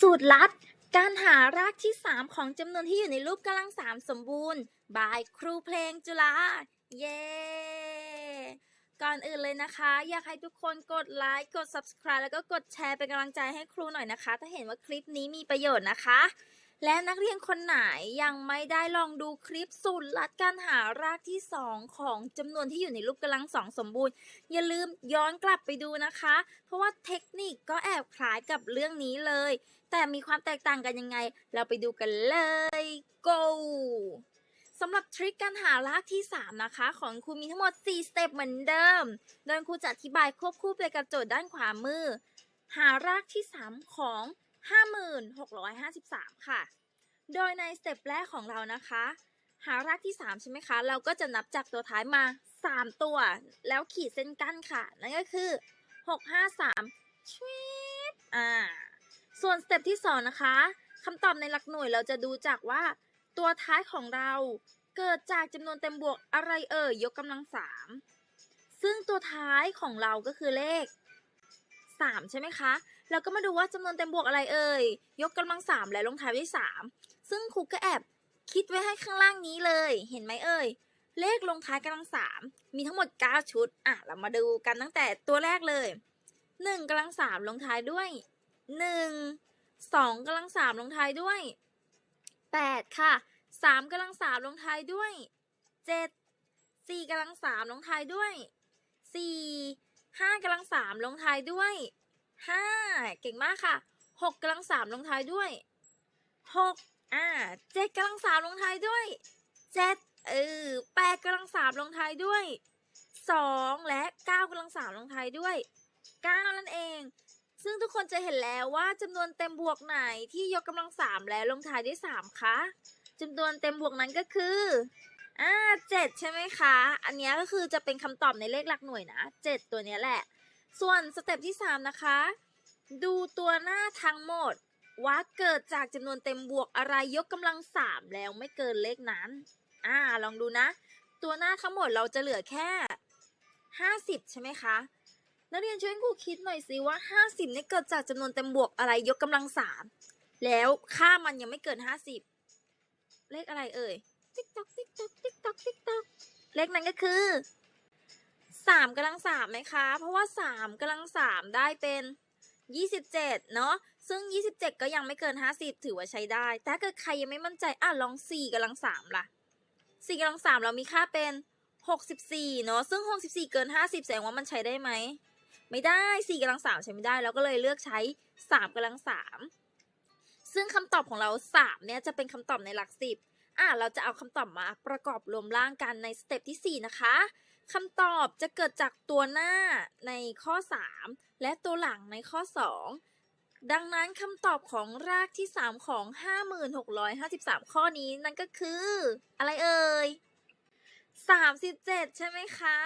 สูตรลัด การหารากที่ 3 ของจำนวนที่อยู่ในรูปกำลังสามสมบูรณ์บายครูเพลงจุฬาเย้ ก่อนอื่นเลยนะคะ อยากให้ทุกคนกดไลค์กด subscribe แล้วก็กดแชร์เป็นกำลังใจให้ครูหน่อยนะคะ ถ้าเห็นว่าคลิปนี้มีประโยชน์นะคะ และนักเรียนคนไหนยังไม่ได้ลองดูคลิปสูตรลัดการหารากที่ 2 ของจำนวนที่อยู่ในรูปกำลังสองสมบูรณ์ อย่าลืมย้อนกลับไปดูนะคะ เพราะว่าเทคนิคก็แอบคล้ายกับเรื่องนี้เลย แต่มีความแตกต่างกันยังไง เราไปดูกันเลย go สำหรับทริคการหารากที่ 3 นะคะ ของครูมีทั้งหมด 4 สเต็ปเหมือนเดิม โดยครูจะอธิบายควบคู่ไปกับโจทย์ด้านขวามือ หารากที่ 3 ของ 5653 ค่ะ โดยในสเต็ปแรกของเรานะคะ หารากที่ 3 ใช่ไหมคะ เราก็จะนับจากตัวท้ายมา 3 ตัว แล้วขีดเส้นกั้นค่ะ นั่นก็คือ 653ชิปอ่า ส่วนสเต็ปที่ 2 นะคะคำตอบในหลักหน่วยเราจะดูจากว่า ตัวท้ายของเราเกิดจากจำนวนเต็มบวกอะไรเอ่ยยกกำลังสามซึ่งตัวท้ายของเราก็คือเลข 3 ใช่ไหมคะเราก็มาดูว่าจำนวนเต็มบวกอะไรเอ่ย ยกกำลังสามและลงท้ายด้วย 3 ซึ่งครูก็แอบคิดไว้ให้ข้างล่างนี้เลย เห็นไหมเอ่ย เลขลงท้ายกำลังสามมีทั้งหมด 9 ชุด อะ เรามาดูกันตั้งแต่ตัวแรกเลย 1กำลังสามลงท้ายด้วย 1 2กำลังสามลงท้ายด้วย 8 ค่ะ 3กำลังสามลงท้ายด้วย 7 4กำลังสามลงท้ายด้วย 4 5กำลังสามลงท้ายด้วย5เก่งมากค่ะ6กกำลังสามลงท้ายด้วย6อ่า7กำลังสามลงท้ายด้วย7เออ8กำลังสามลงท้ายด้วย2และ9กำลังสามลงท้ายด้วย9นั่นเอง ซึ่งทุกคนจะเห็นแล้วว่าจำนวนเต็มบวกไหนที่ยกกำลังสามแล้วลงท้ายด้วยสามคะจำนวนเต็มบวกนั้นก็คือ อ่าเจ็ดใช่ไหมคะ อันนี้ก็คือจะเป็นคำตอบในเลขหลักหน่วยนะเจ็ดตัวนี้แหละ ส่วนสเต็ปที่สามนะคะ ดูตัวหน้าทั้งหมดว่าเกิดจากจำนวนเต็มบวกอะไรยกกำลังสามแล้วไม่เกินเลขนั้น อ่า ลองดูนะ ตัวหน้าทั้งหมดเราจะเหลือแค่ห้าสิบใช่ไหมคะ นักเรียนช่วยครูคิดหน่อยสิว่า50เนี่เกิดจากจำนวนเต็มบวกอะไรยกกำลังสามแล้วค่ามันยังไม่เกิน50เลขอะไรเอ่ย ติ๊กตอกติ๊กตอกติ๊กตอกติ๊กตอกเลขนั้นก็คือ3กำลังสามไหมคะ เพราะว่า3กำลังสามได้เป็น27เจ็ดเนาะ ซึ่ง27ก็ยังไม่เกิน50ถือว่าใช้ได้ แต่ถ้าเกิดใครยังไม่มั่นใจ อะลอง4กำลังสามล่ะ4กำลังสามเรามีค่าเป็น64เนาะ ซึ่ง64เกิน50แสดงว่ามันใช้ได้ไหม ไม่ได้4กำลังสามใช้ไม่ได้ เราก็เลยเลือกใช้3กำลังสามซึ่งคำตอบของเรา3เนี่ยจะเป็นคำตอบในหลัก10 อะเราจะเอาคำตอบมาประกอบรวมร่างกันในสเต็ปที่ 4 นะคะคำตอบจะเกิดจากตัวหน้าในข้อ 3 และตัวหลังในข้อ 2 ดังนั้นคำตอบของรากที่ 3 ของ 5653 ข้อนี้นั่นก็คือ อะไรเอ่ย 37 ใช่ไหมคะ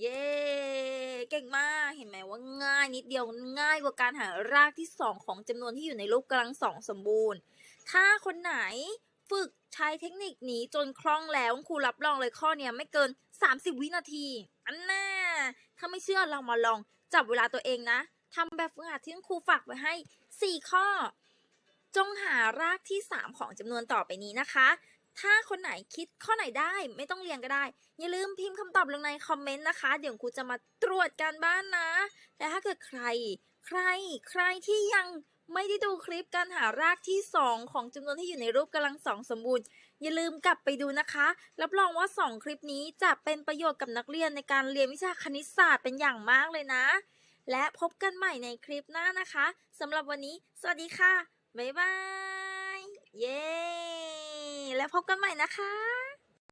เย้ เก่งมาก เห็นไหมว่าง่ายนิดเดียวง่ายกว่าการหารากที่ 2 ของจำนวนที่อยู่ในรูปกำลังสองสมบูรณ์ ถ้าคนไหน ฝึกใช้เทคนิคนี้จนคล่องแล้วครูรับรองเลยข้อเนี้ยไม่เกิน 30 วินาทีอันน่าถ้าไม่เชื่อเรามาลองจับเวลาตัวเองนะทำแบบฝึกหัดที่ครูฝากไว้ให้ 4 ข้อ จงหารากที่ 3 ของจำนวนต่อไปนี้นะคะ ถ้าคนไหนคิดข้อไหนได้ไม่ต้องเรียงก็ได้ อย่าลืมพิมพ์คำตอบลงในคอมเมนต์นะคะ เดี๋ยวครูจะมาตรวจการบ้านนะและถ้าเกิดใคร ใคร ใครที่ยัง ไม่ได้ดูคลิปการหารากที่ 2 ของจำนวนที่อยู่ในรูปกำลังสองสมบูรณ์ อย่าลืมกลับไปดูนะคะ รับรองว่า 2 คลิปนี้จะเป็นประโยชน์กับนักเรียนในการเรียนวิชาคณิตศาสตร์เป็นอย่างมากเลยนะ และพบกันใหม่ในคลิปหน้านะคะสำหรับวันนี้ สวัสดีค่ะ บ๊ายบาย เย้ แล้วพบกันใหม่นะคะ